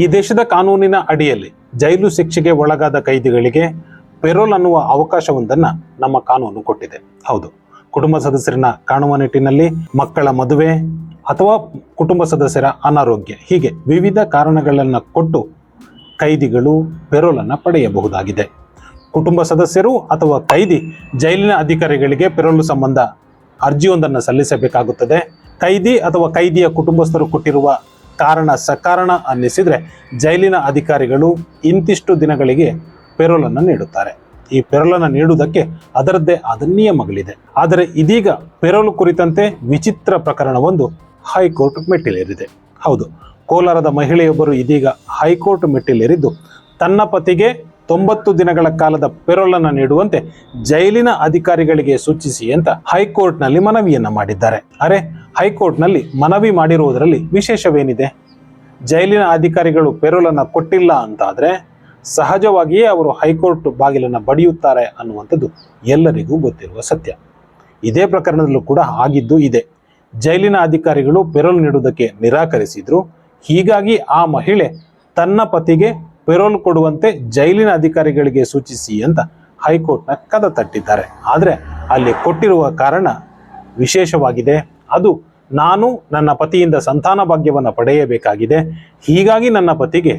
ಈ ದೇಶದ ಕಾನೂನಿನ ಅಡಿಯಲ್ಲಿ ಜೈಲು ಶಿಕ್ಷೆಗೆ ಒಳಗಾದ ಕೈದಿಗಳಿಗೆ ಪೆರೋಲ್ ಅನ್ನುವ ಅವಕಾಶವೊಂದನ್ನ ನಮ್ಮ ಕಾನೂನು ಕೊಟ್ಟಿದೆ. ಹೌದು, ಕುಟುಂಬ ಸದಸ್ಯರನ್ನ ಕಾಣುವ ನಿಟ್ಟಿನಲ್ಲಿ ಮಕ್ಕಳ ಮದುವೆ ಅಥವಾ ಕುಟುಂಬ ಸದಸ್ಯರ ಅನಾರೋಗ್ಯ, ಹೀಗೆ ವಿವಿಧ ಕಾರಣಗಳನ್ನು ಕೊಟ್ಟು ಕೈದಿಗಳು ಪೆರೋಲನ್ನು ಪಡೆಯಬಹುದಾಗಿದೆ. ಕುಟುಂಬ ಸದಸ್ಯರು ಅಥವಾ ಕೈದಿ ಜೈಲಿನ ಅಧಿಕಾರಿಗಳಿಗೆ ಪೆರೋಲ್ ಸಂಬಂಧ ಅರ್ಜಿಯೊಂದನ್ನು ಸಲ್ಲಿಸಬೇಕಾಗುತ್ತದೆ. ಕೈದಿ ಅಥವಾ ಕೈದಿಯ ಕುಟುಂಬಸ್ಥರು ಕೊಟ್ಟಿರುವ ಕಾರಣ ಸಕಾರಣ ಅನ್ನಿಸಿದರೆ ಜೈಲಿನ ಅಧಿಕಾರಿಗಳು ಇಂತಿಷ್ಟು ದಿನಗಳಿಗೆ ಪೆರೋಲನ್ನು ನೀಡುತ್ತಾರೆ. ಈ ಪೆರೋಲನ್ನು ನೀಡುವುದಕ್ಕೆ ಅದರದ್ದೇ ಆದ ನಿಯಮಗಳಿದೆ. ಆದರೆ ಇದೀಗ ಪೆರೋಲ್ ಕುರಿತಂತೆ ವಿಚಿತ್ರ ಪ್ರಕರಣವೊಂದು ಹೈಕೋರ್ಟ್ ಮೆಟ್ಟಿಲೇರಿದೆ. ಹೌದು, ಕೋಲಾರದ ಮಹಿಳೆಯೊಬ್ಬರು ಇದೀಗ ಹೈಕೋರ್ಟ್ ಮೆಟ್ಟಿಲೇರಿದ್ದು ತನ್ನ ಪತಿಗೆ ತೊಂಬತ್ತು ದಿನಗಳ ಕಾಲದ ಪೆರೋಲನ್ನು ನೀಡುವಂತೆ ಜೈಲಿನ ಅಧಿಕಾರಿಗಳಿಗೆ ಸೂಚಿಸಿ ಅಂತ ಹೈಕೋರ್ಟ್ನಲ್ಲಿ ಮನವಿಯನ್ನ ಮಾಡಿದ್ದಾರೆ. ಅರೆ, ಹೈಕೋರ್ಟ್ನಲ್ಲಿ ಮನವಿ ಮಾಡಿರುವುದರಲ್ಲಿ ವಿಶೇಷವೇನಿದೆ? ಜೈಲಿನ ಅಧಿಕಾರಿಗಳು ಪೆರೋಲನ್ನು ಕೊಟ್ಟಿಲ್ಲ ಅಂತಾದರೆ ಸಹಜವಾಗಿಯೇ ಅವರು ಹೈಕೋರ್ಟ್ ಬಾಗಿಲನ್ನು ಬಡಿಯುತ್ತಾರೆ ಅನ್ನುವಂಥದ್ದು ಎಲ್ಲರಿಗೂ ಗೊತ್ತಿರುವ ಸತ್ಯ. ಇದೇ ಪ್ರಕರಣದಲ್ಲೂ ಕೂಡ ಆಗಿದ್ದು ಇದೆ. ಜೈಲಿನ ಅಧಿಕಾರಿಗಳು ಪೆರೋಲ್ ನೀಡುವುದಕ್ಕೆ ನಿರಾಕರಿಸಿದ್ರು. ಹೀಗಾಗಿ ಆ ಮಹಿಳೆ ತನ್ನ ಪತಿಗೆ ಪೆರೋಲ್ ಕೊಡುವಂತೆ ಜೈಲಿನ ಅಧಿಕಾರಿಗಳಿಗೆ ಸೂಚಿಸಿ ಅಂತ ಹೈಕೋರ್ಟ್ನ ಕದ ತಟ್ಟಿದ್ದಾರೆ. ಆದರೆ ಅಲ್ಲಿ ಕೊಟ್ಟಿರುವ ಕಾರಣ ವಿಶೇಷವಾಗಿದೆ. ಅದು ನಾನು ನನ್ನ ಪತಿಯಿಂದ ಸಂತಾನ ಭಾಗ್ಯವನ್ನು ಪಡೆಯಬೇಕಾಗಿದೆ. ಹೀಗಾಗಿ ನನ್ನ ಪತಿಗೆ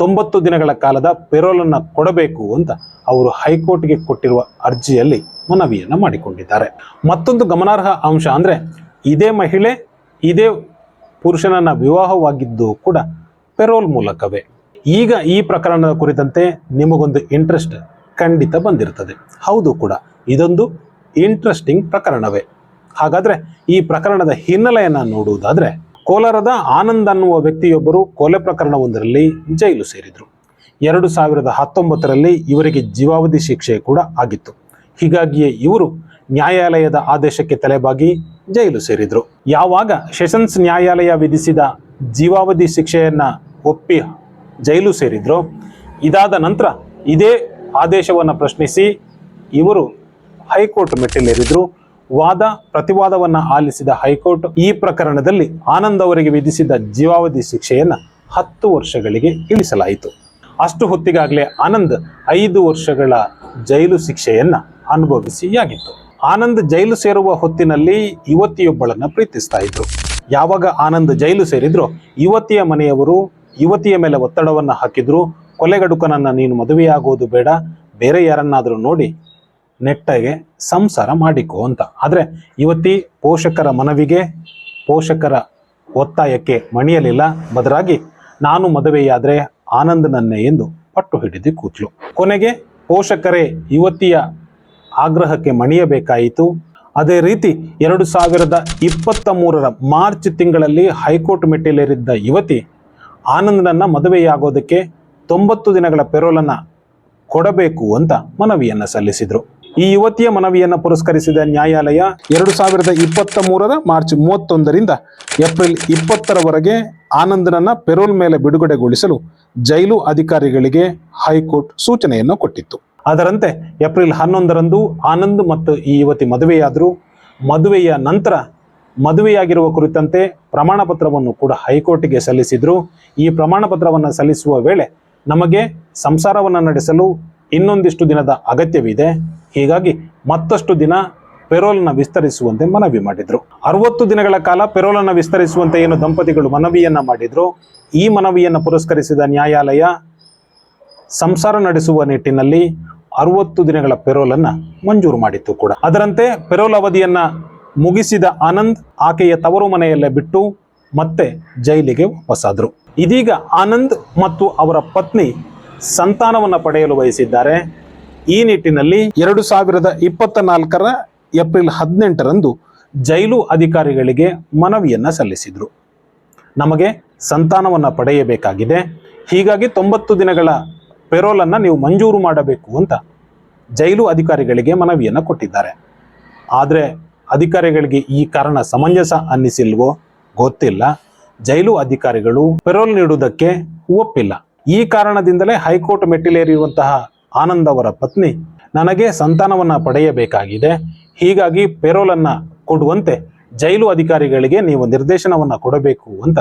ತೊಂಬತ್ತು ದಿನಗಳ ಕಾಲದ ಪೆರೋಲನ್ನು ಕೊಡಬೇಕು ಅಂತ ಅವರು ಹೈಕೋರ್ಟ್ಗೆ ಕೊಟ್ಟಿರುವ ಅರ್ಜಿಯಲ್ಲಿ ಮನವಿಯನ್ನು ಮಾಡಿಕೊಂಡಿದ್ದಾರೆ. ಮತ್ತೊಂದು ಗಮನಾರ್ಹ ಅಂಶ ಅಂದರೆ ಇದೇ ಮಹಿಳೆ, ಇದೇ ಪುರುಷನನ್ನ ವಿವಾಹವಾಗಿದ್ದು ಕೂಡ ಪೆರೋಲ್ ಮೂಲಕವೇ. ಈಗ ಈ ಪ್ರಕರಣದ ಕುರಿತಂತೆ ನಿಮಗೊಂದು ಇಂಟ್ರೆಸ್ಟ್ ಖಂಡಿತ ಬಂದಿರ್ತದೆ. ಹೌದು ಕೂಡ, ಇದೊಂದು ಇಂಟ್ರೆಸ್ಟಿಂಗ್ ಪ್ರಕರಣವೇ. ಹಾಗಾದರೆ ಈ ಪ್ರಕರಣದ ಹಿನ್ನೆಲೆಯನ್ನು ನೋಡುವುದಾದರೆ, ಕೋಲಾರದ ಆನಂದ್ ಅನ್ನುವ ವ್ಯಕ್ತಿಯೊಬ್ಬರು ಕೊಲೆ ಪ್ರಕರಣವೊಂದರಲ್ಲಿ ಜೈಲು ಸೇರಿದರು. ಎರಡು ಸಾವಿರದ ಹತ್ತೊಂಬತ್ತರಲ್ಲಿ ಇವರಿಗೆ ಜೀವಾವಧಿ ಶಿಕ್ಷೆ ಕೂಡ ಆಗಿತ್ತು. ಹೀಗಾಗಿಯೇ ಇವರು ನ್ಯಾಯಾಲಯದ ಆದೇಶಕ್ಕೆ ತಲೆಬಾಗಿ ಜೈಲು ಸೇರಿದರು. ಯಾವಾಗ ಸೆಷನ್ಸ್ ನ್ಯಾಯಾಲಯ ವಿಧಿಸಿದ ಜೀವಾವಧಿ ಶಿಕ್ಷೆಯನ್ನು ಒಪ್ಪಿ ಜೈಲು ಸೇರಿದ್ರು. ಇದಾದ ನಂತರ ಇದೇ ಆದೇಶವನ್ನು ಪ್ರಶ್ನಿಸಿ ಇವರು ಹೈಕೋರ್ಟ್ ಮೆಟ್ಟಿಲೇರಿದ್ರು. ವಾದ, ಪ್ರತಿವಾದವನ್ನ ಆಲಿಸಿದ ಹೈಕೋರ್ಟ್ ಈ ಪ್ರಕರಣದಲ್ಲಿ ಆನಂದ್ ಅವರಿಗೆ ವಿಧಿಸಿದ ಜೀವಾವಧಿ ಶಿಕ್ಷೆಯನ್ನು ಹತ್ತು ವರ್ಷಗಳಿಗೆ ಇಳಿಸಲಾಯಿತು. ಅಷ್ಟು ಹೊತ್ತಿಗಾಗಲೇ ಆನಂದ್ ಐದು ವರ್ಷಗಳ ಜೈಲು ಶಿಕ್ಷೆಯನ್ನು ಅನುಭವಿಸಿಯಾಗಿತ್ತು ಆನಂದ್ ಜೈಲು ಸೇರುವ ಹೊತ್ತಿನಲ್ಲಿ ಯುವತಿಯೊಬ್ಬಳನ್ನು ಪ್ರೀತಿಸ್ತಾ ಇದ್ರು. ಯಾವಾಗ ಆನಂದ್ ಜೈಲು ಸೇರಿದ್ರು ಯುವತಿಯ ಮನೆಯವರು ಯುವತಿಯ ಮೇಲೆ ಒತ್ತಡವನ್ನು ಹಾಕಿದ್ರು. ಕೊಲೆಗಡುಕನನ್ನು ನೀನು ಮದುವೆಯಾಗೋದು ಬೇಡ. ಬೇರೆ ಯಾರನ್ನಾದರೂ ನೋಡಿ ನೆಟ್ಟಗೆ ಸಂಸಾರ ಮಾಡಿಕೊ ಅಂತ. ಆದರೆ ಯುವತಿ ಪೋಷಕರ ಮನವಿಗೆ, ಪೋಷಕರ ಒತ್ತಾಯಕ್ಕೆ ಮಣಿಯಲಿಲ್ಲ. ಬದಲಾಗಿ ನಾನು ಮದುವೆಯಾದರೆ ಆನಂದನನ್ನೇ ಎಂದು ಪಟ್ಟು ಹಿಡಿದು ಕೂತ್ಲು. ಕೊನೆಗೆ ಪೋಷಕರೇ, ಯುವತಿಯ ಆಗ್ರಹಕ್ಕೆ ಮಣಿಯಬೇಕಾಯಿತು. ಅದೇ ರೀತಿ ಎರಡು ಸಾವಿರದ ಇಪ್ಪತ್ತ ಮೂರರ ಮಾರ್ಚ್ ತಿಂಗಳಲ್ಲಿ ಹೈಕೋರ್ಟ್ ಮೆಟ್ಟಿಲೇರಿದ್ದ ಯುವತಿ ಆನಂದನನ್ನ ಮದುವೆಯಾಗೋದಕ್ಕೆ ತೊಂಬತ್ತು ದಿನಗಳ ಪೆರೋಲನ್ನ ಕೊಡಬೇಕು ಅಂತ ಮನವಿಯನ್ನ ಸಲ್ಲಿಸಿದ್ರು. ಈ ಯುವತಿಯ ಮನವಿಯನ್ನು ಪುರಸ್ಕರಿಸಿದ ನ್ಯಾಯಾಲಯ ಎರಡು ಸಾವಿರದ ಇಪ್ಪತ್ತ ಮೂರರ ಮಾರ್ಚ್ ಮೂವತ್ತೊಂದರಿಂದ ಏಪ್ರಿಲ್ ಇಪ್ಪತ್ತರವರೆಗೆ ಆನಂದನನ್ನ ಪೆರೋಲ್ ಮೇಲೆ ಬಿಡುಗಡೆಗೊಳಿಸಲು ಜೈಲು ಅಧಿಕಾರಿಗಳಿಗೆ ಹೈಕೋರ್ಟ್ ಸೂಚನೆಯನ್ನು ಕೊಟ್ಟಿತ್ತು. ಅದರಂತೆ ಏಪ್ರಿಲ್ ಹನ್ನೊಂದರಂದು ಆನಂದ್ ಮತ್ತು ಈ ಯುವತಿ ಮದುವೆಯಾದರು. ಮದುವೆಯ ನಂತರ ಮದುವೆಯಾಗಿರುವ ಕುರಿತಂತೆ ಪ್ರಮಾಣ ಪತ್ರವನ್ನು ಕೂಡ ಹೈಕೋರ್ಟ್ಗೆ ಸಲ್ಲಿಸಿದ್ರು. ಈ ಪ್ರಮಾಣ ಪತ್ರವನ್ನು ಸಲ್ಲಿಸುವ ವೇಳೆ ನಮಗೆ ಸಂಸಾರವನ್ನು ನಡೆಸಲು ಇನ್ನೊಂದಿಷ್ಟು ದಿನದ ಅಗತ್ಯವಿದೆ. ಹೀಗಾಗಿ ಮತ್ತಷ್ಟು ದಿನ ಪೆರೋಲ್ನ ವಿಸ್ತರಿಸುವಂತೆ ಮನವಿ ಮಾಡಿದ್ರು. ಅರವತ್ತು ದಿನಗಳ ಕಾಲ ಪೆರೋಲನ್ನು ವಿಸ್ತರಿಸುವಂತೆ ಏನು ದಂಪತಿಗಳು ಮನವಿಯನ್ನ ಮಾಡಿದ್ರು. ಈ ಮನವಿಯನ್ನು ಪುರಸ್ಕರಿಸಿದ ನ್ಯಾಯಾಲಯ ಸಂಸಾರ ನಡೆಸುವ ನಿಟ್ಟಿನಲ್ಲಿ ಅರವತ್ತು ದಿನಗಳ ಪೆರೋಲನ್ನು ಮಂಜೂರು ಮಾಡಿತ್ತು ಕೂಡ. ಅದರಂತೆ ಪೆರೋಲ್ ಅವಧಿಯನ್ನ ಮುಗಿಸಿದ ಆನಂದ್ ಆಕೆಯ ತವರು ಮನೆಯಲ್ಲೇ ಬಿಟ್ಟು ಮತ್ತೆ ಜೈಲಿಗೆ ವಾಪಸ್ಸಾದರು ಇದೀಗ ಆನಂದ್ ಮತ್ತು ಅವರ ಪತ್ನಿ ಸಂತಾನವನ್ನು ಪಡೆಯಲು ಬಯಸಿದ್ದಾರೆ. ಈ ನಿಟ್ಟಿನಲ್ಲಿ ಎರಡು ಸಾವಿರದ ಇಪ್ಪತ್ತ ನಾಲ್ಕರ ಏಪ್ರಿಲ್ ಹದಿನೆಂಟರಂದು ಜೈಲು ಅಧಿಕಾರಿಗಳಿಗೆ ಮನವಿಯನ್ನು ಸಲ್ಲಿಸಿದ್ರು. ನಮಗೆ ಸಂತಾನವನ್ನು ಪಡೆಯಬೇಕಾಗಿದೆ. ಹೀಗಾಗಿ ತೊಂಬತ್ತು ದಿನಗಳ ಪೆರೋಲನ್ನು ನೀವು ಮಂಜೂರು ಮಾಡಬೇಕು ಅಂತ ಜೈಲು ಅಧಿಕಾರಿಗಳಿಗೆ ಮನವಿಯನ್ನು ಕೊಟ್ಟಿದ್ದಾರೆ. ಆದರೆ ಅಧಿಕಾರಿಗಳಿಗೆ ಈ ಕಾರಣ ಸಮಂಜಸ ಅನ್ನಿಸಿಲ್ವೋ ಗೊತ್ತಿಲ್ಲ. ಜೈಲು ಅಧಿಕಾರಿಗಳು ಪೆರೋಲ್ ನೀಡುವುದಕ್ಕೆ ಒಪ್ಪಿಲ್ಲ. ಈ ಕಾರಣದಿಂದಲೇ ಹೈಕೋರ್ಟ್ ಮೆಟ್ಟಿಲೇರಿರುವಂತಹ ಆನಂದ್ ಅವರ ಪತ್ನಿ ನನಗೆ ಸಂತಾನವನ್ನ ಪಡೆಯಬೇಕಾಗಿದೆ. ಹೀಗಾಗಿ ಪೆರೋಲನ್ನ ಕೊಡುವಂತೆ ಜೈಲು ಅಧಿಕಾರಿಗಳಿಗೆ ನೀವು ನಿರ್ದೇಶನವನ್ನ ಕೊಡಬೇಕು ಅಂತ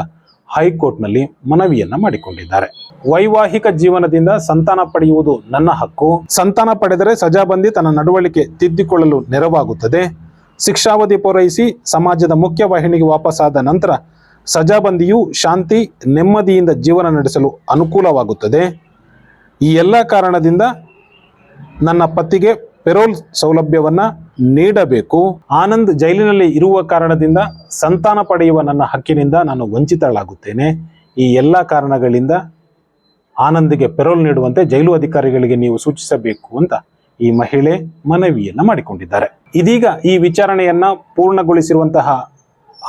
ಹೈಕೋರ್ಟ್ನಲ್ಲಿ ಮನವಿಯನ್ನ ಮಾಡಿಕೊಂಡಿದ್ದಾರೆ. ವೈವಾಹಿಕ ಜೀವನದಿಂದ ಸಂತಾನ ಪಡೆಯುವುದು ನನ್ನ ಹಕ್ಕು. ಸಂತಾನ ಪಡೆದರೆ ಸಜಾಬಂದಿ ತನ್ನ ನಡವಳಿಕೆ ತಿದ್ದಿಕೊಳ್ಳಲು ನೆರವಾಗುತ್ತದೆ. ಶಿಕ್ಷಾವಧಿ ಪೂರೈಸಿ ಸಮಾಜದ ಮುಖ್ಯ ವಾಹಿನಿಗೆ ವಾಪಸ್ಸಾದ ನಂತರ ಸಜಾಬಂದಿಯು ಶಾಂತಿ, ನೆಮ್ಮದಿಯಿಂದ ಜೀವನ ನಡೆಸಲು ಅನುಕೂಲವಾಗುತ್ತದೆ. ಈ ಎಲ್ಲ ಕಾರಣದಿಂದ ನನ್ನ ಪತಿಗೆ ಪೆರೋಲ್ ಸೌಲಭ್ಯವನ್ನ ನೀಡಬೇಕು. ಆನಂದ್ ಜೈಲಿನಲ್ಲಿ ಇರುವ ಕಾರಣದಿಂದ ಸಂತಾನ ಪಡೆಯುವ ನನ್ನ ಹಕ್ಕಿನಿಂದ ನಾನು ವಂಚಿತಳಾಗುತ್ತೇನೆ. ಈ ಎಲ್ಲ ಕಾರಣಗಳಿಂದ ಆನಂದಿಗೆ ಪೆರೋಲ್ ನೀಡುವಂತೆ ಜೈಲು ಅಧಿಕಾರಿಗಳಿಗೆ ನೀವು ಸೂಚಿಸಬೇಕು ಅಂತ ಈ ಮಹಿಳೆ ಮನವಿಯನ್ನ ಮಾಡಿಕೊಂಡಿದ್ದಾರೆ. ಇದೀಗ ಈ ವಿಚಾರಣೆಯನ್ನ ಪೂರ್ಣಗೊಳಿಸಿರುವಂತಹ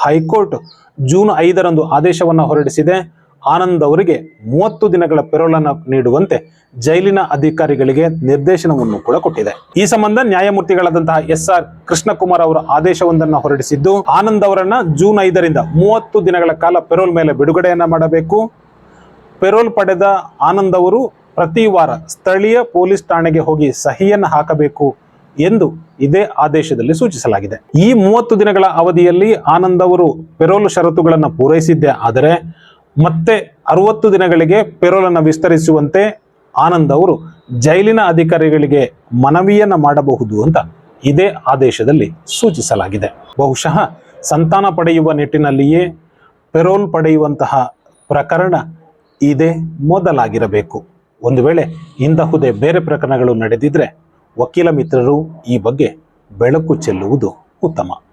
ಹೈಕೋರ್ಟ್ ಜೂನ್ ಐದರಂದು ಆದೇಶವನ್ನ ಹೊರಡಿಸಿದೆ. ಆನಂದ್ ಅವರಿಗೆ ಮೂವತ್ತು ದಿನಗಳ ಪೆರೋಲನ್ನು ನೀಡುವಂತೆ ಜೈಲಿನ ಅಧಿಕಾರಿಗಳಿಗೆ ನಿರ್ದೇಶನವನ್ನು ಕೂಡ ಕೊಟ್ಟಿದೆ. ಈ ಸಂಬಂಧ ನ್ಯಾಯಮೂರ್ತಿಗಳಾದಂತಹ ಎಸ್ ಆರ್ ಕೃಷ್ಣಕುಮಾರ್ ಅವರು ಆದೇಶವೊಂದನ್ನು ಹೊರಡಿಸಿದ್ದು, ಆನಂದ್ ಅವರನ್ನ ಜೂನ್ ಐದರಿಂದ ಮೂವತ್ತು ದಿನಗಳ ಕಾಲ ಪೆರೋಲ್ ಮೇಲೆ ಬಿಡುಗಡೆಯನ್ನ ಮಾಡಬೇಕು. ಪೆರೋಲ್ ಪಡೆದ ಆನಂದ್ ಅವರು ಪ್ರತಿ ವಾರ ಸ್ಥಳೀಯ ಪೊಲೀಸ್ ಠಾಣೆಗೆ ಹೋಗಿ ಸಹಿಯನ್ನು ಹಾಕಬೇಕು ಎಂದು ಇದೇ ಆದೇಶದಲ್ಲಿ ಸೂಚಿಸಲಾಗಿದೆ. ಈ ಮೂವತ್ತು ದಿನಗಳ ಅವಧಿಯಲ್ಲಿ ಆನಂದ್ ಅವರು ಪೆರೋಲ್ ಷರತ್ತುಗಳನ್ನು ಪೂರೈಸಿದ್ದೆ. ಆದರೆ ಮತ್ತೆ ಅರವತ್ತು ದಿನಗಳಿಗೆ ಪೆರೋಲನ್ನು ವಿಸ್ತರಿಸುವಂತೆ ಆನಂದ್ ಅವರು ಜೈಲಿನ ಅಧಿಕಾರಿಗಳಿಗೆ ಮನವಿಯನ್ನ ಮಾಡಬಹುದು ಅಂತ ಇದೇ ಆದೇಶದಲ್ಲಿ ಸೂಚಿಸಲಾಗಿದೆ. ಬಹುಶಃ ಸಂತಾನ ಪಡೆಯುವ ನಿಟ್ಟಿನಲ್ಲಿಯೇ ಪೆರೋಲ್ ಪಡೆಯುವಂತಹ ಪ್ರಕರಣ ಇದೇ ಮೊದಲಾಗಿರಬೇಕು. ಒಂದು ವೇಳೆ ಇಂತಹುದೇ ಬೇರೆ ಪ್ರಕರಣಗಳು ನಡೆದಿದ್ರೆ ವಕೀಲ ಮಿತ್ರರು ಈ ಬಗ್ಗೆ ಬೆಳಕು ಚೆಲ್ಲುವುದು ಉತ್ತಮ.